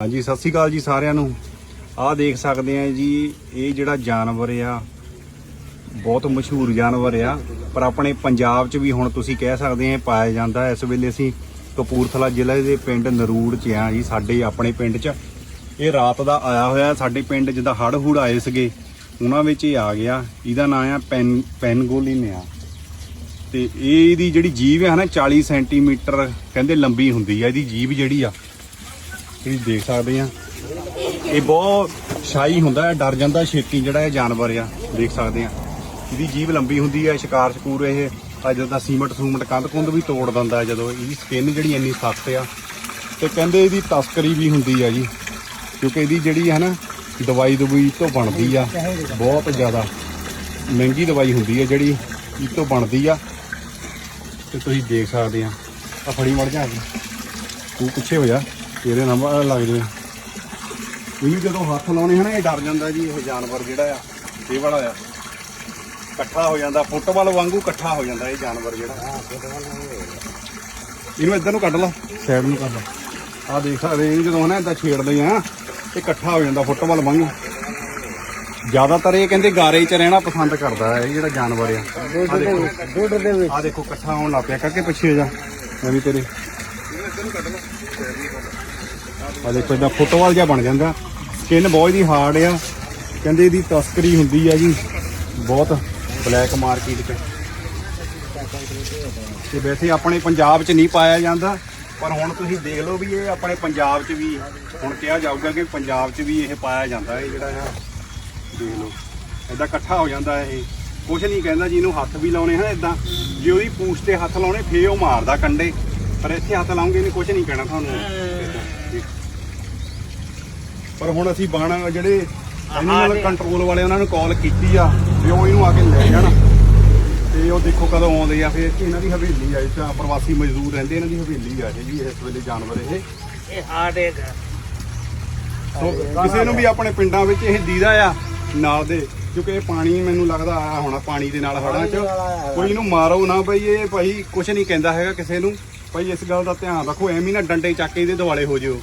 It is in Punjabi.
ਹਾਂਜੀ, ਸਤਿ ਸ਼੍ਰੀ ਅਕਾਲ ਜੀ ਸਾਰਿਆਂ ਨੂੰ। ਆਹ ਦੇਖ ਸਕਦੇ ਆ ਜੀ, ਇਹ ਜਿਹੜਾ ਜਾਨਵਰ ਆ, ਬਹੁਤ ਮਸ਼ਹੂਰ ਜਾਨਵਰ ਆ, ਪਰ ਆਪਣੇ ਪੰਜਾਬ 'ਚ ਵੀ ਹੁਣ ਤੁਸੀਂ ਕਹਿ ਸਕਦੇ ਆ ਪਾਇਆ ਜਾਂਦਾ ਇਸ ਵੇਲੇ ਅਸੀਂ ਕਪੂਰਥਲਾ ਜ਼ਿਲ੍ਹੇ ਦੇ ਪਿੰਡ ਨਰੂੜ 'ਚ ਆ ਜੀ, ਸਾਡੇ ਆਪਣੇ ਪਿੰਡ 'ਚ। ਇਹ ਰਾਤ ਦਾ ਆਇਆ ਹੋਇਆ, ਸਾਡੇ ਪਿੰਡ ਜਿੱਦਾਂ ਹੜ੍ਹ ਹੂੜ ਆਏ ਸੀਗੇ, ਉਹਨਾਂ ਵਿੱਚ ਇਹ ਆ ਗਿਆ। ਇਹਦਾ ਨਾਮ ਆ ਪੈਨ ਪੈਨਗੋਲਿਨ ਆ ਤੇ ਇਹ ਇਹਦੀ ਜਿਹੜੀ ਜੀਭ ਹੈ ਨਾ 40 ਸੈਂਟੀਮੀਟਰ ਕਹਿੰਦੇ ਲੰਬੀ ਹੁੰਦੀ ਆ, ਇਹਦੀ ਜੀਭ ਜਿਹੜੀ ਆ ਤੁਸੀਂ ਦੇਖ ਸਕਦੇ ਆ। ਇਹ ਬਹੁਤ ਸ਼ਾਈ ਹੁੰਦਾ ਹੈ, ਡਰ ਜਾਂਦਾ ਛੇਤੀ ਜਿਹੜਾ ਇਹ ਜਾਨਵਰ ਆ, ਦੇਖ ਸਕਦੇ ਆ। ਇਹਦੀ ਜੀਭ ਲੰਬੀ ਹੁੰਦੀ ਹੈ ਸ਼ਿਕਾਰ ਸ਼ਕੂਰ ਇਹ ਅੱਜ ਦਾ ਸੀਮਟ ਸੂਮਟ ਕੰਧ ਕੁੰਦ ਵੀ ਤੋੜ ਦਿੰਦਾ ਜਦੋਂ ਇਹਦੀ ਸਕਿਨ ਜਿਹੜੀ ਇੰਨੀ ਸਖਤ ਆ। ਤੇ ਕਹਿੰਦੇ ਇਹਦੀ ਤਸਕਰੀ ਵੀ ਹੁੰਦੀ ਆ ਜੀ, ਕਿਉਂਕਿ ਇਹਦੀ ਜਿਹੜੀ ਹੈ ਨਾ, ਦਵਾਈ ਦਵਾਈ ਤੋਂ ਬਣਦੀ ਆ, ਬਹੁਤ ਜ਼ਿਆਦਾ ਮਹਿੰਗੀ ਦਵਾਈ ਹੁੰਦੀ ਆ ਜਿਹੜੀ, ਇਹ ਤੋਂ ਬਣਦੀ ਆ। ਤੇ ਤੁਸੀਂ ਦੇਖ ਸਕਦੇ ਆ। ਆ ਫੜੀ ਮੜ ਜਾ ਤੂੰ ਪਿੱਛੇ ਹੋ ਜਾ। ਤੇਰੇ ਨੰਬਰ ਲੱਗ ਜਾਵੇ ਇਹਨੂੰ ਜਦੋਂ ਹੱਥ ਲਾਉਣੇ ਹਨ ਇਹ ਡਰ ਜਾਂਦਾ ਜੀ ਇਹ ਜਾਨਵਰ ਜਿਹੜਾ ਆ ਇਹ ਵਾਲਾ ਆ। ਇਕੱਠਾ ਹੋ ਜਾਂਦਾ ਫੁੱਟਬਾਲ ਵਾਂਗੂ ਇਕੱਠਾ ਹੋ ਜਾਂਦਾ ਇਹ ਜਾਨਵਰ ਜਿਹੜਾ। ਇਹਨੂੰ ਇੱਧਰ ਨੂੰ ਕੱਢ ਲਾ। ਸਾਈਡ ਨੂੰ ਕੱਢ ਲਾ। ਆ ਦੇਖ ਸਕਦੇ ਇਹ ਜਦੋਂ ਹਨਾ ਇਦਾਂ ਛੇੜਦੇ ਆ ਇਹ ਇਕੱਠਾ ਹੋ ਜਾਂਦਾ ਫੁੱਟਬਾਲ ਵਾਂਗੂ। ਜ਼ਿਆਦਾਤਰ ਇਹ ਕਹਿੰਦੇ ਗਾਰੇ 'ਚ ਰਹਿਣਾ ਪਸੰਦ ਕਰਦਾ ਹੈ ਇਹ ਜਿਹੜਾ ਜਾਨਵਰ ਆ। ਆਹ ਦੇਖੋ। ਦੁੱਧ ਦੇ ਵਿੱਚ। ਆ ਦੇਖੋ ਇਕੱਠਾ ਹੋਣ ਲੱਗ ਪਿਆ ਕਰਕੇ ਪਿੱਛੇ ਹੋ ਜਾ। ਮੈਂ ਵੀ ਤੇਰੇ। ਆ ਦੇਖੋ ਇਹਦਾ ਫੁੱਟਬਾਲ ਜਿਹਾ ਬਣ ਜਾਂਦਾ। ਸਕਿਨ ਬਹੁਤ ਹੀ ਹਾਰਡ ਆ। ਕਹਿੰਦੇ ਇਹਦੀ ਤਸਕਰੀ ਹੁੰਦੀ ਆ ਜੀ। ਬਹੁਤ ਬਲੈਕ ਮਾਰਕੀਟ 'ਚ। ਤੇ ਵੈਸੇ ਆਪਣੇ ਪੰਜਾਬ 'ਚ ਨਹੀਂ ਪਾਇਆ ਜਾਂਦਾ, ਪਰ ਹੁਣ ਤੁਸੀਂ ਦੇਖ ਲਓ ਵੀ ਇਹ ਆਪਣੇ ਪੰਜਾਬ 'ਚ ਵੀ, ਹੁਣ ਕਿਹਾ ਜਾਊਗਾ ਕਿ ਪੰਜਾਬ 'ਚ ਵੀ ਇਹ ਪਾਇਆ ਜਾਂਦਾ ਇਹ ਜਿਹੜਾ ਆ। ਦੇਖ ਲਓ ਏਦਾਂ ਇਕੱਠਾ ਹੋ ਜਾਂਦਾ ਇਹ। ਕੁਛ ਨਹੀਂ ਕਹਿੰਦਾ ਜੀ, ਇਹਨੂੰ ਹੱਥ ਵੀ ਲਾਉਣੇ ਹਨ ਏਦਾਂ। ਜੇ ਉਹਦੀ ਪੂਛ ਤੇ ਹੱਥ ਲਾਉਣੇ, ਫੇਰ ਉਹ ਮਾਰਦਾ ਕੰਡੇ। ਪਰ ਇੱਥੇ ਹੱਥ ਲਾਉਂਗੇ ਇਹਨੇ ਕੁਛ ਨਹੀਂ ਕਹਿਣਾ ਤੁਹਾਨੂੰ। ਪਰ ਹੁਣ ਅਸੀਂ ਬਾਣ ਜਿਹੜੇ ਐਨੀਮਲ ਕੰਟਰੋਲ ਵਾਲੇ ਉਹਨਾਂ ਨੂੰ ਕਾਲ ਕੀਤੀ ਆ ਵੀ ਉਹ ਇਹਨੂੰ ਆ ਕੇ ਲੈ ਜਾਣ। ਤੇ ਉਹ ਦੇਖੋ ਕਦੋਂ ਆਉਂਦੇ ਆ ਫਿਰ ਇਹਨਾਂ ਦੀ ਹਵੇਲੀ ਆ ਇੱਥੇ ਪ੍ਰਵਾਸੀ ਮਜ਼ਦੂਰ ਰਹਿੰਦੇ ਇਹਨਾਂ ਦੀ ਹਵੇਲੀ ਆ ਇਹ ਜੀ ਇਸ ਵੇਲੇ ਜਾਨਵਰ ਇਹ। ਇਹ ਹਾਰਡ ਹੈਗਾ ਸੋ ਕਿਸੇ ਨੂੰ ਵੀ ਆਪਣੇ ਪਿੰਡਾਂ ਵਿੱਚ ਇਹ ਦੀਦਾ ਆ ਨਾਲ ਦੇ ਕਿਉਂਕਿ ਇਹ ਪਾਣੀ ਮੈਨੂੰ ਲੱਗਦਾ ਆਇਆ ਹੋਣਾ ਪਾਣੀ ਦੇ ਨਾਲ ਹੜਾਂ 'ਚ। ਕੋਈ ਇਹਨੂੰ ਮਾਰੋ ਨਾ ਬਈ ਇਹ ਭਾਈ ਕੁਝ ਨਹੀਂ ਕਹਿੰਦਾ ਹੈਗਾ ਕਿਸੇ ਨੂੰ। ਭਾਈ ਇਸ ਗੱਲ ਦਾ ਧਿਆਨ ਰੱਖੋ ਐਵੇਂ ਨਾ ਡੰਡੇ ਚੱਕ ਕੇ ਇਹਦੇ ਦੁਆਲੇ ਹੋ ਜਿਓ।